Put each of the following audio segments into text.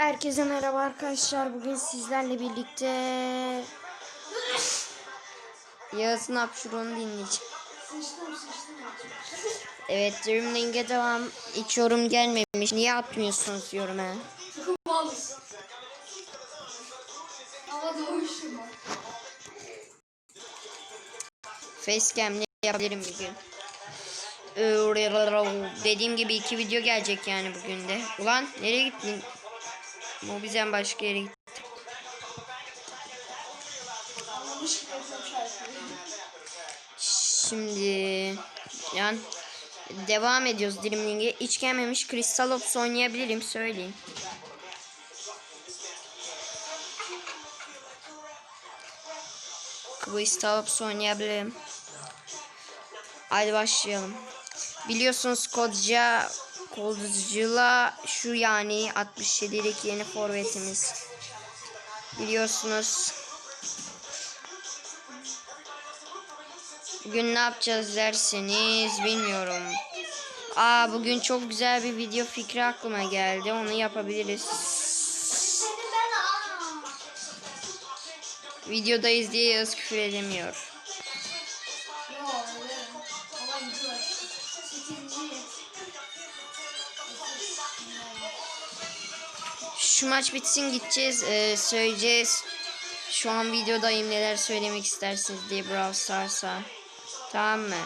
Herkese merhaba arkadaşlar. Bugün sizlerle birlikte Yağız'ın hapşurunu dinleyeceğim. Evet Dream Link'e devam. Hiç yorum gelmemiş. Niye atmıyorsunuz doğmuşum ben. Facecam'le yapabilirim bugün. Ee, Dediğim gibi iki video gelecek yani bugün de. Ulan nereye gittin? Mobizen başka yere gitti. Şimdi yani devam ediyoruz Dream Link'e. Hiç gelmemiş Crystal Ops oynayabilirim söyleyeyim. Crystal Ops oynayabilirim. Hadi başlayalım. Biliyorsunuz kodca kodcula şu yani 67'deki yeni forvetimiz. Biliyorsunuz. Bugün ne yapacağız derseniz bilmiyorum. Aa bugün çok güzel bir video fikri aklıma geldi. Onu yapabiliriz. Diye Yağız küfür edemiyor. Şu maç bitsin gideceğiz. Ee, söyleyeceğiz. Şu an videodayım neler söylemek istersiniz diye Brawl Stars'a. Tamam mı?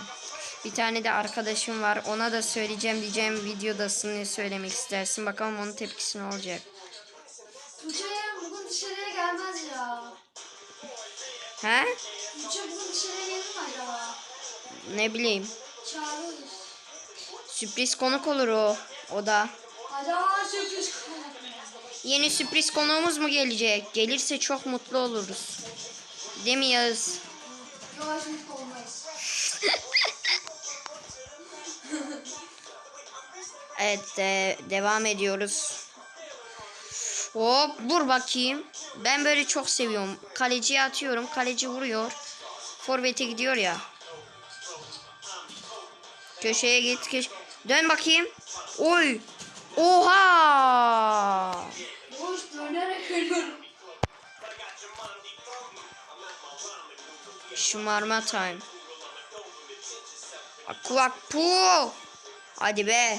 Bir tane de arkadaşım var. Ona da söyleyeceğim diyeceğim videodasın ne söylemek istersin. Bakalım onun tepkisi ne olacak. Tuğçe bugün dışarıya gelmez ya. He? Tuğçe bugün dışarıya gelir mi acaba? Ne bileyim. Çağırırız. Sürpriz konuk olur o. O da. Acaba sürpriz koyalım. Yeni sürpriz konuğumuz mu gelecek? Gelirse çok mutlu oluruz. Değil mi Yağız? Yavaş. Evet de, devam ediyoruz. Hop vur bakayım. Ben böyle çok seviyorum. Kaleciye atıyorum. Kaleci vuruyor. Forvet'e gidiyor ya. Köşeye git. Köş Dön bakayım. Oy. Oha. Boş dönerek ölüyorum. Şımarma time. Akvak pu. Hadi be.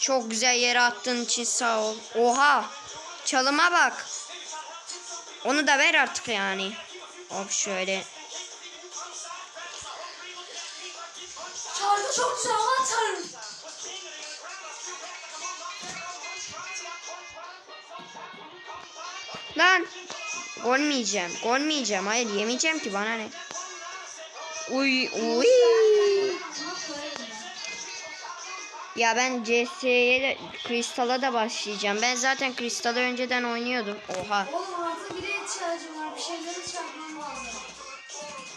Çok güzel yere attığın için sağ ol. Oha. Çalıma bak. Onu da ver artık yani. Hop şöyle. Şarkı çok güzel aman tanrım. Lan. Gol mü yiyeceğim? Gol mü yiyeceğim? Hayır yemeyeceğim ki bana ne. Uy uy. Ya ben CS'ye de Kristal'a da başlayacağım. Ben zaten Kristal'ı önceden oynuyordum. Oha. Oğlum artı bire ihtiyacım var. Bir şeyleri çarpmam lazım.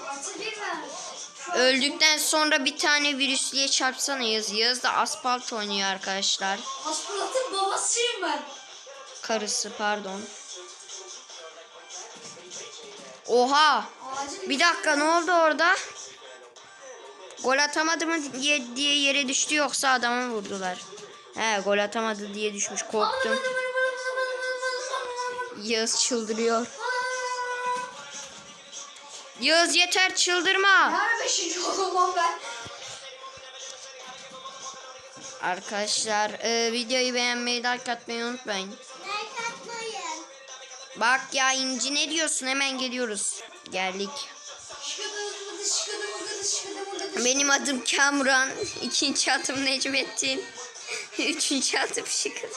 Artı bir ver. Öldükten sonra bir tane virüslüye çarpsana Yağız. Yağız da asfalt oynuyor arkadaşlar. Haspalatın babasıyım ben. Karısı pardon. Oha. Bir dakika ne oldu orada? Gol atamadı mı diye, diye yere düştü yoksa adamı vurdular. He gol atamadı diye düşmüş korktum. Yağız çıldırıyor. Yağız yeter çıldırma. Her beşinci olamam ben. Arkadaşlar e, videoyu beğenmeyi like atmayı unutmayın. Like atmayın. Bak ya İnci ne diyorsun hemen geliyoruz. Geldik. Benim adım Kamuran. İkinci adım Necmettin. Üçüncü adım Şıkır.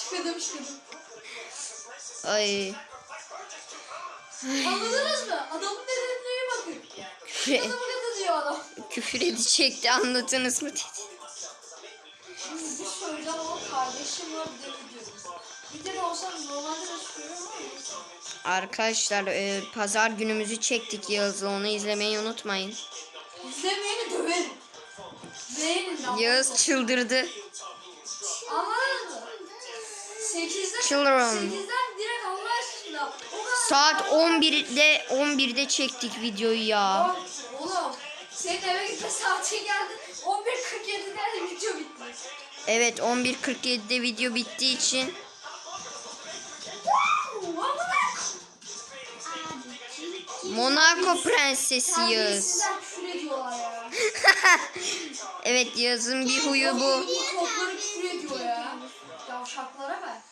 şıkıdım şıkıdım. Ay. Anladınız mı? Adamın dediğine bakın. Küfür, Şıkıdı mıdı diyor adam. küfür edecekti anladınız mı dedi. Şimdi bir söyleyeceğim ama kardeşim var bir de video. Bir de olsam normalde de söylüyorum ama. Arkadaşlar e, pazar günümüzü çektik Yağız'la onu izlemeyi unutmayın. İzlemeyeni döverim. Beğenin lan. Yağız çıldırdı. Anladın mı? 8'den, Children. 8'den direkt Allah aşkına. O kadar. Saat 11'de 11'de çektik videoyu ya. Oğlum, senin eve gitme saati geldi. 11 Evet 11.47'de video bittiği için Monaco Prensesi Yağız. Ya. evet Yağız'ın bir huyu bu. Topları küfür ediyor ya. Yavşaklara bak.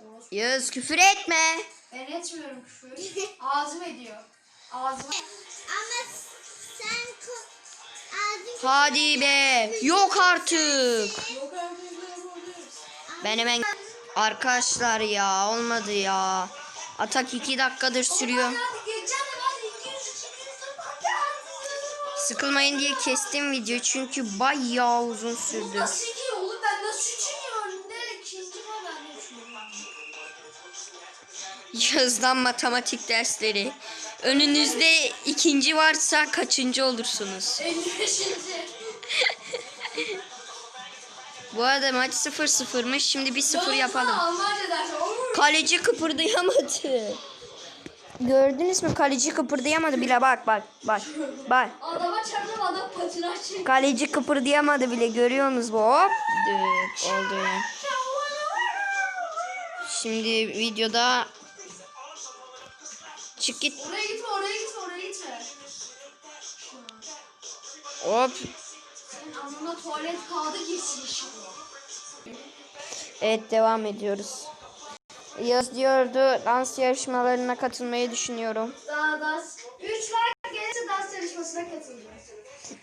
Orospu. Yağız küfür etme. Ben etmiyorum küfür. Ağzım ediyor. Ağzım. Ama sen ağzın Hadi be. Yok artık. Yok. Ben hemen arkadaşlar ya olmadı ya. Atak 2 dakikadır sürüyor. Hadi geçeceğim hadi 200 200 hadi. Sıkılmayın diye kestim video çünkü bayağı uzun sürdü. Yazdan matematik dersleri. Önünüzde ikinci varsa kaçıncı olursunuz? 55. Bu arada maç 0-0'mış. Şimdi bir 0 yapalım. Kaleci kıpırdayamadı. Gördünüz mü? Kaleci kıpırdayamadı bile. Bak bak bak. Bak. Adama çarptım adam patinaj çekti. Kaleci kıpırdayamadı bile. Görüyor musunuz bu? Hop. Düt oldu. Şimdi videoda çık git. Oraya gitme oraya gitme oraya gitme. Hop. Senin anına tuvalet kağıdı girsin inşallah. Evet devam ediyoruz. Yaz diyordu dans yarışmalarına katılmayı düşünüyorum. Daha dans. 3 like gelirse dans yarışmasına katılacağız.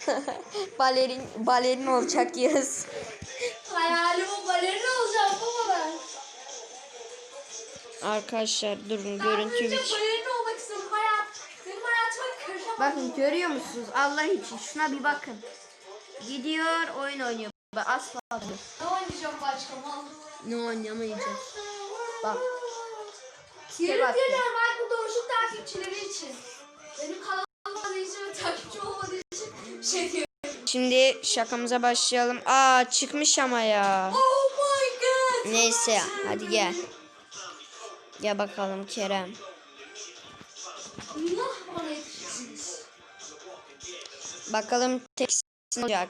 balerin balerin olacak Yaz. Hayalim o balerin olacağım baba ben. Arkadaşlar durun Ben görüntü bir. Bakın görüyor musunuz? Allah için şuna bir bakın. Gidiyor oyun oynuyor. Bak asla Ne oynayacağım başka mal? ne oynamayacağız. Bak. Yemin bak. bak bu doğuşluk takipçileri için. Benim kanalım olmadığı için ve takipçi olmadığı için şey diyor. Şimdi şakamıza başlayalım. Aa çıkmış ama ya. Oh my god. Neyse hadi gel. Gel bakalım Kerem. Allah. Bakalım tek olacak.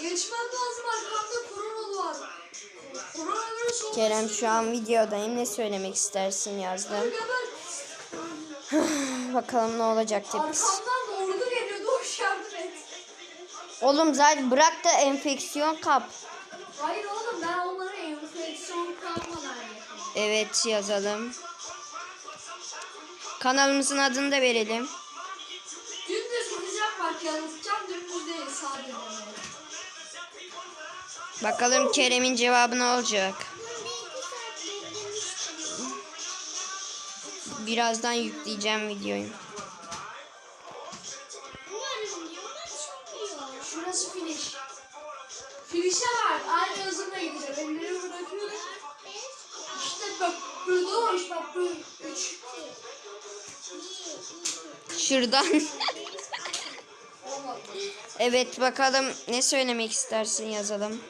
Geçmem lazım arkamda koronalı var. Koronavirüs olmuş. Kerem şu an videodayım. Ne söylemek istersin yazdım. Bakalım ne olacak tepkisi. Arkamdan ordu geliyor doğuş yardım et. Oğlum zaten bırak da enfeksiyon kap. Hayır oğlum ben onları enfeksiyon kalmadan yapıyorum. Evet yazalım. Kanalımızın adını da verelim. Dümdüz gideceğim bak yansıtacağım dümdüz değil dönüyorum. Bakalım Kerem'in cevabı ne olacak. Birazdan yükleyeceğim videoyu. Burada o iş bak bu üç. Şuradan. Evet bakalım ne söylemek istersin yazalım.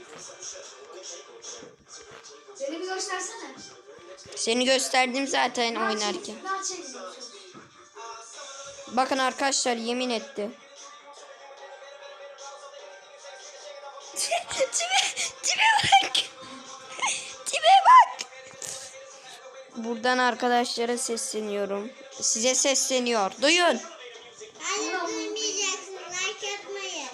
Beni bir göstersene. Seni gösterdim zaten oynarken. Ben. Bakın arkadaşlar yemin etti. tipe, tipe bak. tipe bak. Buradan arkadaşlara sesleniyorum. Size sesleniyor. Duyun. Hayır duymayacaksın. Like atmayı.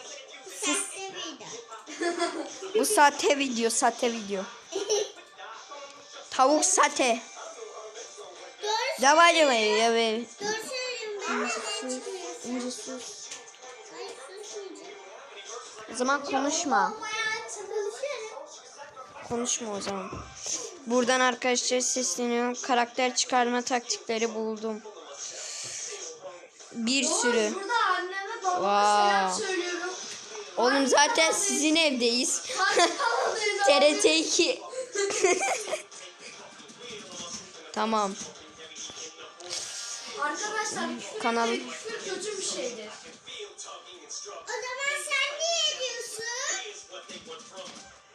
Sahte video. Bu sahte video, sahte video. Tavuk sate. Davay davay. doğru söylüyorum. Ben de sus. O zaman konuşma. Konuşma o zaman. Buradan arkadaşlar sesleniyorum. Karakter çıkarma taktikleri buldum. Bir sürü. Burada anneme babama selam Wow. Oğlum zaten sizin evdeyiz. TRT 2. tamam. Arkadaşlar küfür, Kanal- küfür kötü bir şeydir. O zaman sen niye diyorsun?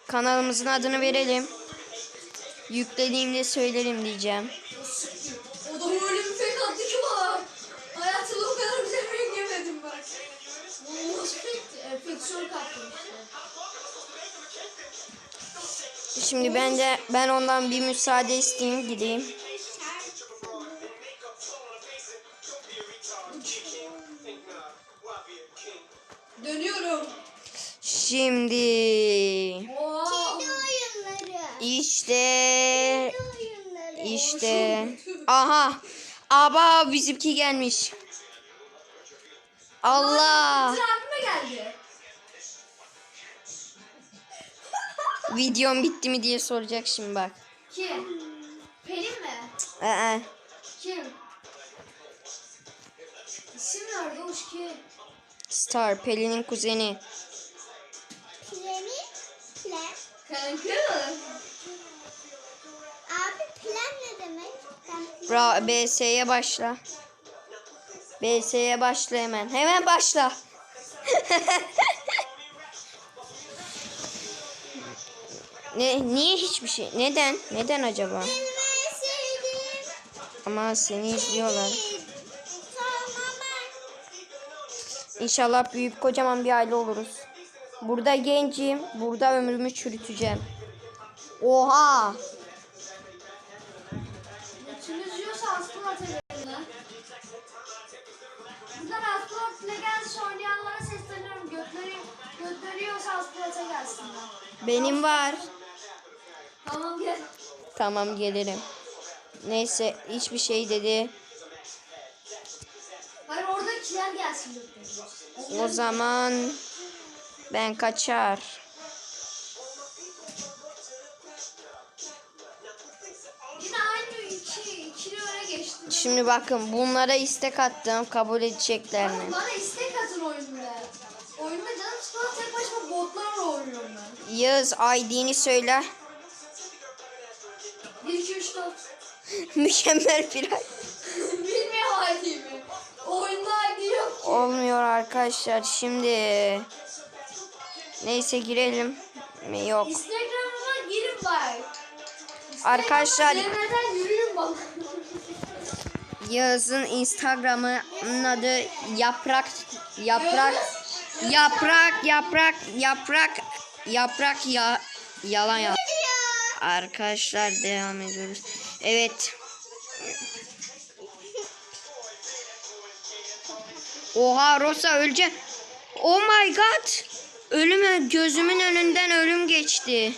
Kanalımızın adını verelim. Yüklediğimde söylerim diyeceğim. O da öyle bir fake attı ki bana. Hayatımda o kadar güzel e, fake yemedim bak. Bu nasıl fake? Fake attım. Şimdi ben de ben ondan bir müsaade isteyeyim gideyim. Dönüyorum. Şimdi işte aha aba bizimki gelmiş. Allah geldi. videom bitti mi diye soracak şimdi bak. Kim? Pelin mi? Ee, Kim? İsim nerede hoş kim? Star Pelin'in kuzeni. Plani. Plan. Kanka Bra BS'ye başla. BS'ye başla hemen. Hemen başla. ne niye hiçbir şey? Neden? Neden acaba? Ama seni izliyorlar. İnşallah büyüyüp kocaman bir aile oluruz. Burada gencim. Burada ömrümü çürüteceğim. Oha! Benim var. Tamam gel. Tamam gelirim. Neyse hiçbir şey dedi. Hayır oradakiler gelsin. O zaman ben kaçar. Yine aynı iki, ikili öne geçtim. Şimdi bakın bunlara istek attım. Kabul edecekler mi? Bana istek Yağız ID'ni söyle. 1, 2, 3, 4. Mükemmel bir ay. Bilmiyor halimi. Oyunda ID yok. Olmuyor arkadaşlar. Şimdi neyse girelim. Mi? Yok. Instagram'ıma girin bak. Arkadaşlar Demeden yürüyün. Yağız'ın Instagram'ın adı yaprak yaprak yaprak yaprak yaprak yaprak ya yalan ya. Arkadaşlar devam ediyoruz. Evet. Oha Rosa ölecek. Oh my god. Ölümü gözümün önünden ölüm geçti.